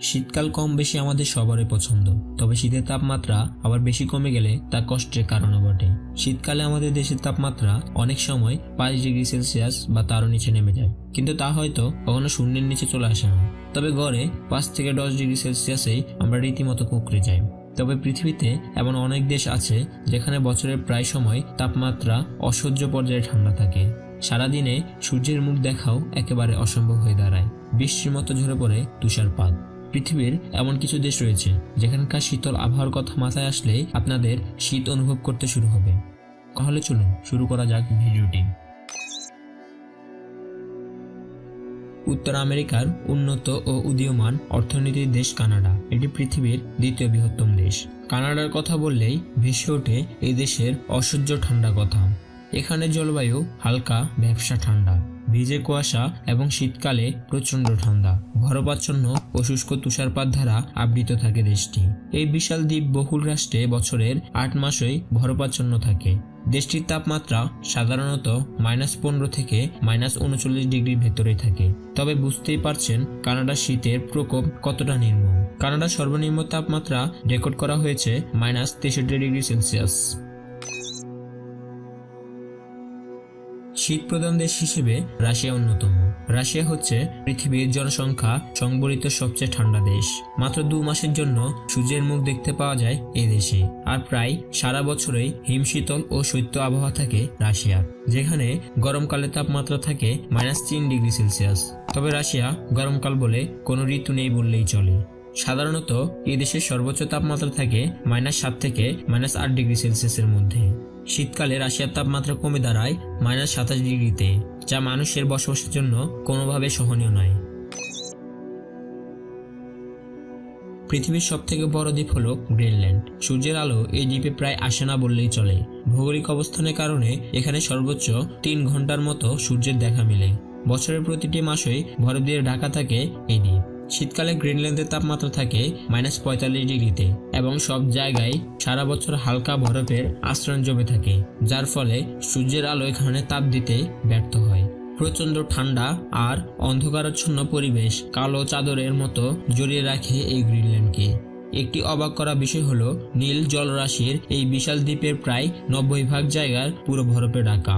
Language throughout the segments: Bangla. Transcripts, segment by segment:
শীতকাল কম বেশি আমাদের সবারই পছন্দ, তবে শীতের তাপমাত্রা আবার বেশি কমে গেলে তা কষ্টের কারণও বটে। শীতকালে আমাদের দেশের তাপমাত্রা অনেক সময় পাঁচ ডিগ্রি সেলসিয়াস বা তারও নিচে নেমে যায়, কিন্তু তা হয়তো কখনো শূন্যের নিচে চলে আসে না। তবে গড়ে পাঁচ থেকে দশ ডিগ্রি সেলসিয়াসেই আমরা রীতিমতো কুকড়ে যাই। তবে পৃথিবীতে এমন অনেক দেশ আছে যেখানে বছরের প্রায় সময় তাপমাত্রা অসহ্য পর্যায়ে ঠান্ডা থাকে। সারাদিনে সূর্যের মুখ দেখাও একেবারে অসম্ভব হয়ে দাঁড়ায়। বৃষ্টির মতো ঝরে পড়ে তুষারপাত। পৃথিবীর এমন কিছু দেশ রয়েছে যেখানকার শীতল আবহাওয়ার কথা মাথায় আসলে আপনাদের শীত অনুভব করতে শুরু হবে। তাহলে চলুন, শুরু করা যাক ভিডিওটি। উত্তর আমেরিকার উন্নত ও উদীয়মান অর্থনীতির দেশ কানাডা। এটি পৃথিবীর দ্বিতীয় বৃহত্তম দেশ। কানাডার কথা বললেই ভেসে ওঠে এই দেশের অসহ্য ঠান্ডা কথা। এখানে জলবায়ু হালকা, ব্যবসা ঠান্ডা, ভিজে কুয়াশা এবং শীতকালে প্রচণ্ড ঠান্ডা। ভরপাচ্ছন্ন ও শুষ্ক তুষারপাত দ্বারা আবৃত থাকে দেশটি। এই বিশাল দ্বীপ বহুল রাষ্ট্রে বছরের আট মাসই ভরপাচ্ছন্ন থাকে। দেশটির তাপমাত্রা সাধারণত মাইনাস পনেরো থেকে মাইনাস উনচল্লিশ ডিগ্রির ভেতরেই থাকে। তবে বুঝতেই পারছেন কানাডার শীতের প্রকোপ কতটা নির্মম। কানাডার সর্বনিম্ন তাপমাত্রা রেকর্ড করা হয়েছে মাইনাস তেষট্টি ডিগ্রি সেলসিয়াস। শীত প্রধান দেশ হিসেবে রাশিয়া অন্যতম। রাশিয়া হচ্ছে পৃথিবীর জনসংখ্যা সংবলিত সবচেয়ে ঠান্ডা দেশ। মাত্র দু মাসের জন্য সূর্যের মুখ দেখতে পাওয়া যায় এ দেশে। আর প্রায় সারা বছরই হিমশীতল ও শৈত্য আবহাওয়া থাকে রাশিয়ার, যেখানে গরমকালে তাপমাত্রা থাকে মাইনাস তিন ডিগ্রি সেলসিয়াস। তবে রাশিয়া গরমকাল বলে কোনো ঋতু নেই বললেই চলে। সাধারণত এ দেশের সর্বোচ্চ তাপমাত্রা থাকে মাইনাস সাত থেকে মাইনাস আট ডিগ্রি সেলসিয়াসের মধ্যে। শীতকালে রাশিয়ার তাপমাত্রা কমে দাঁড়ায় মাইনাস সাতাশ ডিগ্রিতে, যা মানুষের বসবাসের জন্য কোনোভাবে সহনীয় নয়। পৃথিবীর সব থেকে বড় দ্বীপ হল গ্রিনল্যান্ড। সূর্যের আলো এই দ্বীপে প্রায় আসে না বললেই চলে। ভৌগোলিক অবস্থানের কারণে এখানে সর্বোচ্চ তিন ঘণ্টার মতো সূর্যের দেখা মেলে। বছরের প্রতিটি মাসেই বরফ দিয়ে ঢাকা থাকে এই দ্বীপ। শীতকালে গ্রিনল্যান্ডের তাপমাত্রা থাকে মাইনাস পঁয়তাল্লিশ ডিগ্রিতে এবং সব জায়গায় সারা বছর হালকা বরফের আশ্রয় জমে থাকে, যার ফলে সূর্যের আলো এখানে তাপ দিতে ব্যর্থ হয়। প্রচণ্ড ঠান্ডা আর অন্ধকারাচ্ছন্ন পরিবেশ কালো চাদরের মতো জড়িয়ে রাখে এই গ্রিনল্যান্ডকে একটি অবাক করা বিষয় হলো, নীল জলরাশির এই বিশাল দ্বীপের প্রায় নব্বই ভাগ জায়গার পুরো বরফে ঢাকা।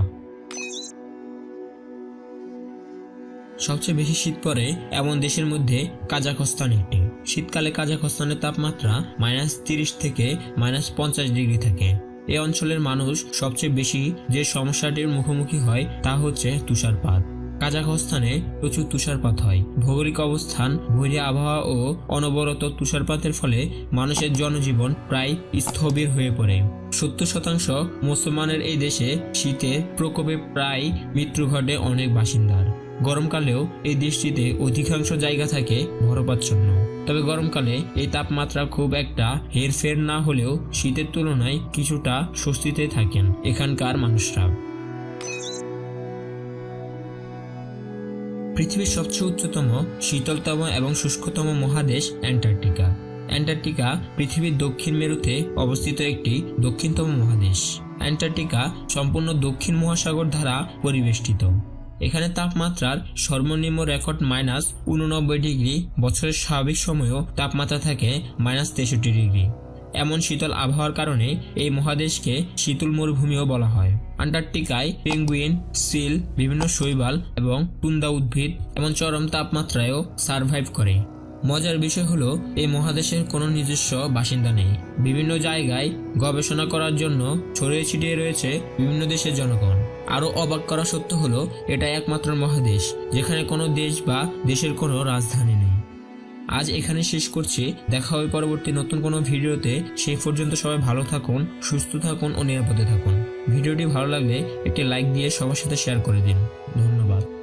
সবচেয়ে বেশি শীত পড়ে এমন দেশের মধ্যে কাজাখস্তান একটি। শীতকালে কাজাখস্তানের তাপমাত্রা মাইনাস তিরিশ থেকে মাইনাস পঞ্চাশ ডিগ্রি থাকে। এই অঞ্চলের মানুষ সবচেয়ে বেশি যে সমস্যাটির মুখোমুখি হয় তা হচ্ছে তুষারপাত। কাজাখস্তানে প্রচুর তুষারপাত হয়। ভৌগোলিক অবস্থান ভৈরী আবহাওয়া ও অনবরত তুষারপাতের ফলে মানুষের জনজীবন প্রায় স্থবির হয়ে পড়ে। সত্তর শতাংশ মুসলমানের এই দেশে শীতের প্রকোপে প্রায় মৃত্যু ঘটে অনেক বাসিন্দার। গরমকালেও এই দেশটিতে অধিকাংশ জায়গা থাকে বরফাচ্ছন্ন। তবে গরমকালে এই তাপমাত্রা খুব একটা হেরফের না হলেও শীতের তুলনায় কিছুটা স্বস্তিতে থাকেন এখানকার মানুষরা। পৃথিবীর সবচেয়ে উচ্চতম, শীতলতম এবং শুষ্কতম মহাদেশ অ্যান্টার্কটিকা। অ্যান্টার্কটিকা পৃথিবীর দক্ষিণ মেরুতে অবস্থিত একটি দক্ষিণতম মহাদেশ। অ্যান্টার্কটিকা সম্পূর্ণ দক্ষিণ মহাসাগর দ্বারা পরিবেষ্টিত। এখানে তাপমাত্রার সর্বনিম্ন রেকর্ড মাইনাস উননব্বই ডিগ্রি, বছরের স্বাভাবিক সময়েও তাপমাত্রা থাকে মাইনাস তেষট্টি ডিগ্রি। এমন শীতল আবহাওয়ার কারণে এই মহাদেশকে শীতল মরুভূমিও বলা হয়। আন্টার্কটিকায় পেঙ্গুইন, সিল, বিভিন্ন শৈবাল এবং টুন্দা উদ্ভিদ এমন চরম তাপমাত্রায়ও সারভাইভ করে। মজার বিষয় হলো, এই মহাদেশের কোনো নিজস্ব বাসিন্দা নেই। বিভিন্ন জায়গায় গবেষণা করার জন্য ছড়িয়ে ছিটিয়ে রয়েছে বিভিন্ন দেশের জনগণ। আরও অবাক করা সত্য হলো, এটা একমাত্র মহাদেশ, যেখানে কোনো দেশ বা দেশের কোনো রাজধানী নেই। আজ এখানে শেষ করছি। দেখা হবে পরবর্তী নতুন কোনো ভিডিওতে। সেই পর্যন্ত সবাই ভালো থাকুন, সুস্থ থাকুন ও নিরাপদে থাকুন। ভিডিওটি ভালো লাগলে একটি লাইক দিয়ে সবার সাথে শেয়ার করে দিন। ধন্যবাদ।